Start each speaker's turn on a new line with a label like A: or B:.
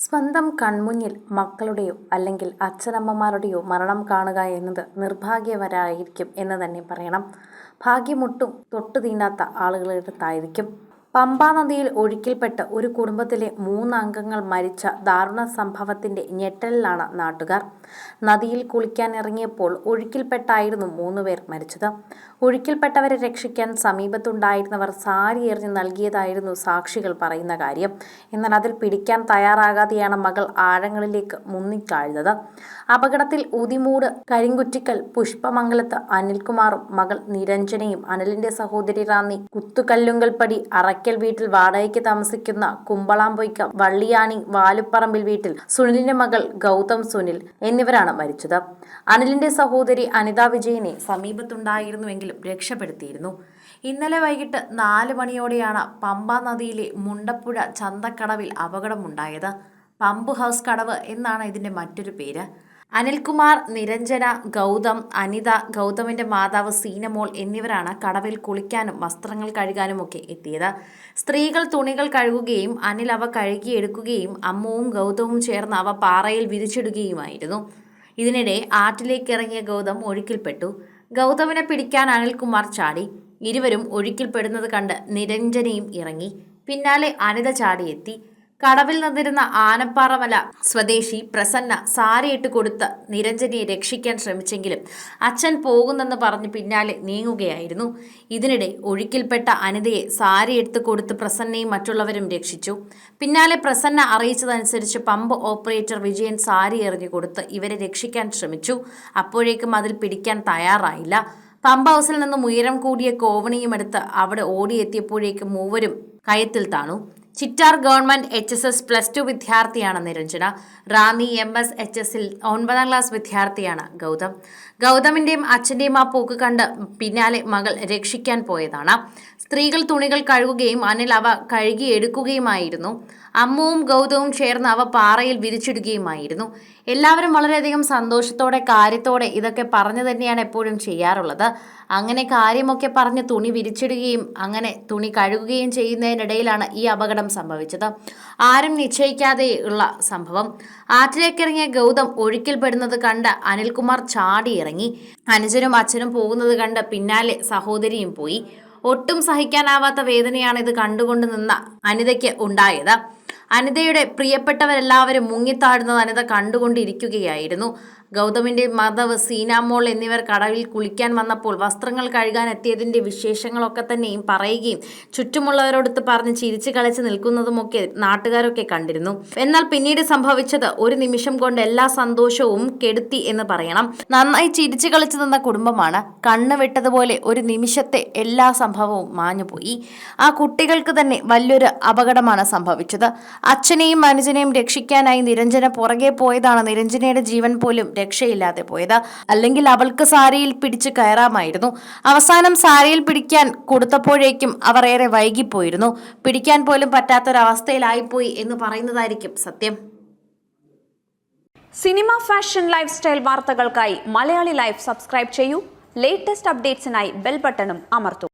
A: സ്വന്തം കൺമുന്നിൽ മക്കളുടെയോ അല്ലെങ്കിൽ അച്ഛനമ്മമാരുടെയോ മരണം കാണുക എന്നത് നിർഭാഗ്യവരായിരിക്കും എന്ന് തന്നെ പറയണം. ഭാഗ്യമൊട്ടും തൊട്ടു തീണ്ടാത്ത ആളുകളുടെ പമ്പാ നദിയിൽ ഒഴുക്കിൽപ്പെട്ട് ഒരു കുടുംബത്തിലെ മൂന്ന് അംഗങ്ങൾ മരിച്ച ദാരുണ സംഭവത്തിന്റെ ഞെട്ടലിലാണ് നാട്ടുകാർ. നദിയിൽ കുളിക്കാൻ ഇറങ്ങിയപ്പോൾ ഒഴുക്കിൽപ്പെട്ടായിരുന്നു മൂന്നുപേർ മരിച്ചത്. ഒഴുക്കിൽപ്പെട്ടവരെ രക്ഷിക്കാൻ സമീപത്തുണ്ടായിരുന്നവർ സാരി എറിഞ്ഞ് നൽകിയതായിരുന്നു സാക്ഷികൾ പറയുന്ന കാര്യം. എന്നാൽ അതിൽ പിടിക്കാൻ തയ്യാറാകാതെയാണ് മകൾ ആഴങ്ങളിലേക്ക് മുങ്ങിത്താഴ്ന്നത് അപകടത്തിൽ ഉതിമൂട് കരിങ്കുറ്റിക്കൽ പുഷ്പമംഗലത്ത് അനിൽകുമാറും മകൾ നിരഞ്ജനയും അനിലിന്റെ സഹോദരി റാന്നി കുത്തുകല്ലുങ്കൽപ്പടി അറയ്ക്കൽ വീട്ടിൽ വാടകയ്ക്ക് താമസിക്കുന്ന കുമ്പളാമ്പൊയ്ക്ക വള്ളിയാനി വാലുപ്പറമ്പിൽ വീട്ടിൽ സുനിലിന്റെ മകൾ ഗൗതം സുനിൽ എന്നിവരാണ് മരിച്ചത്. അനിലിന്റെ സഹോദരി അനിത വിജയനെ സമീപത്തുണ്ടായിരുന്നുവെങ്കിലും രക്ഷപ്പെടുത്തിയിരുന്നു. ഇന്നലെ വൈകിട്ട് നാല് മണിയോടെയാണ് പമ്പ നദിയിലെ മുണ്ടപ്പുഴ ചന്തക്കടവിൽ അപകടമുണ്ടായത്. പമ്പ് ഹൗസ് കടവ് എന്നാണ് ഇതിന്റെ മറ്റൊരു പേര്. അനിൽകുമാർ നിരഞ്ജന ഗൗതം അനിത ഗൗതമിന്റെ മാതാവ് സീനമോൾ എന്നിവരാണ് കടവിൽ കുളിക്കാനും വസ്ത്രങ്ങൾ കഴുകാനുമൊക്കെ എത്തിയത്. സ്ത്രീകൾ തുണികൾ കഴുകുകയും അനിൽ അവ കഴുകിയെടുക്കുകയും അമ്മുവും ഗൗതവും ചേർന്ന് അവ പാറയിൽ വിരിച്ചിടുകയുമായിരുന്നു. ഇതിനിടെ ആറ്റിലേക്ക് ഇറങ്ങിയ ഗൗതം ഒഴുക്കിൽപ്പെട്ടു. ഗൗതമിനെ പിടിക്കാൻ അനിൽകുമാർ ചാടി. ഇരുവരും ഒഴുക്കിൽപ്പെടുന്നത് കണ്ട് നിരഞ്ജനയും ഇറങ്ങി. പിന്നാലെ അനിത ചാടിയെത്തി. കടവിൽ നിന്നിരുന്ന ആനപ്പാറമല സ്വദേശി പ്രസന്ന സാരിയിട്ട് കൊടുത്ത് നിരഞ്ജനിയെ രക്ഷിക്കാൻ ശ്രമിച്ചെങ്കിലും അച്ഛൻ പോകുന്നെന്ന് പറഞ്ഞ് പിന്നാലെ നീങ്ങുകയായിരുന്നു. ഇതിനിടെ ഒഴുക്കിൽപ്പെട്ട അനിതയെ സാരി എടുത്ത് കൊടുത്ത് പ്രസന്നയും മറ്റുള്ളവരും രക്ഷിച്ചു. പിന്നാലെ പ്രസന്ന അറിയിച്ചതനുസരിച്ച് പമ്പ് ഓപ്പറേറ്റർ വിജയൻ സാരി എറിഞ്ഞു കൊടുത്ത് ഇവരെ രക്ഷിക്കാൻ ശ്രമിച്ചു. അപ്പോഴേക്കും അതിൽ പിടിക്കാൻ തയ്യാറായില്ല. പമ്പ് ഹൗസിൽ നിന്നും ഉയരം കൂടിയ കോവണിയും എടുത്ത് അവിടെ ഓടിയെത്തിയപ്പോഴേക്കും മൂവരും കയത്തിൽ താണു. Chittar government H S S plus two വിദ്യാർത്ഥിയാണ് Niranjana. Ranni M S H എസിൽ ഒൻപതാം ക്ലാസ് വിദ്യാർത്ഥിയാണ് ഗൗതം. ഗൗതമിന്റെയും അച്ഛന്റെയും ആ പോക്ക് കണ്ട് പിന്നാലെ മകൾ രക്ഷിക്കാൻ പോയതാണ്. സ്ത്രീകൾ തുണികൾ കഴുകുകയും അനിൽ അവ കഴുകിയെടുക്കുകയുമായിരുന്നു അമ്മുവും ഗൗതവും ചേർന്ന് അവ പാറയിൽ വിരിച്ചിടുകയുമായിരുന്നു. എല്ലാവരും വളരെയധികം സന്തോഷത്തോടെ കാര്യത്തോടെ ഇതൊക്കെ പറഞ്ഞു തന്നെയാണ് എപ്പോഴും ചെയ്യാറുള്ളത്. അങ്ങനെ കാര്യമൊക്കെ പറഞ്ഞ് തുണി വിരിച്ചിടുകയും അങ്ങനെ തുണി കഴുകുകയും ചെയ്യുന്നതിനിടയിലാണ് ഈ അപകടം സംഭവിച്ചത്. ആരും നിശ്ചയിക്കാതെ ഉള്ള സംഭവം. ആറ്റിലേക്കിറങ്ങിയ ഗൗതം ഒഴുക്കിൽപ്പെടുന്നത് കണ്ട് അനിൽകുമാർ ചാടിയിറങ്ങി അനുജനും അച്ഛനും പോകുന്നത് കണ്ട് പിന്നാലെ സഹോദരിയും പോയി. ഒട്ടും സഹിക്കാനാവാത്ത വേദനയാണ് ഇത് കണ്ടുകൊണ്ട് നിന്ന അനിതയ്ക്ക് ഉണ്ടായത്. അനിതയുടെ പ്രിയപ്പെട്ടവരെല്ലാവരും മുങ്ങിത്താഴുന്നത് അനിത കണ്ടുകൊണ്ടിരിക്കുകയായിരുന്നു. ഗൗതമിന്റെ മാധവ് സീനാമോൾ എന്നിവർ കടവിൽ കുളിക്കാൻ വന്നപ്പോൾ വസ്ത്രങ്ങൾ കഴുകാൻ എത്തിയതിന്റെ വിശേഷങ്ങളൊക്കെ തന്നെയും പറയുകയും ചുറ്റുമുള്ളവരോടൊത്ത് പറഞ്ഞ് ചിരിച്ചു കളിച്ച് നിൽക്കുന്നതുമൊക്കെ നാട്ടുകാരൊക്കെ കണ്ടിരുന്നു. എന്നാൽ പിന്നീട് സംഭവിച്ചത് ഒരു നിമിഷം കൊണ്ട് എല്ലാ സന്തോഷവും കെടുത്തി എന്ന് പറയണം. നന്നായി ചിരിച്ചു കളിച്ചു നിന്ന കുടുംബമാണ് കണ്ണ് വിട്ടതുപോലെ ഒരു നിമിഷത്തെ എല്ലാ സംഭവവും മാഞ്ഞുപോയി ആ കുട്ടികൾക്ക് തന്നെ വലിയൊരു അപകടമാണ് സംഭവിച്ചത്. അച്ഛനെയും അനുജനെയും രക്ഷിക്കാനായി നിരഞ്ജന പുറകെ പോയതാണ് നിരഞ്ജനയുടെ ജീവൻ പോലും രക്ഷയില്ലാതെ പോയത്. അല്ലെങ്കിൽ അവൾക്ക് സാരിയിൽ പിടിച്ച് കയറാമായിരുന്നു. അവസാനം സാരിയിൽ പിടിക്കാൻ കൊടുത്തപ്പോഴേക്കും അവർ ഏറെ വൈകിപ്പോയിരുന്നു. പിടിക്കാൻ പോലും പറ്റാത്തൊരവസ്ഥയിലായിപ്പോയി എന്ന് പറയുന്നതായിരിക്കും സത്യം.
B: സിനിമ ഫാഷൻ ലൈഫ് സ്റ്റൈൽ വാർത്തകൾക്കായി മലയാളി ലൈഫ് സബ്സ്ക്രൈബ് ചെയ്യൂ. ലേറ്റസ്റ്റ് അപ്ഡേറ്റ്സിനായി ബെൽ ബട്ടണും അമർത്തൂ.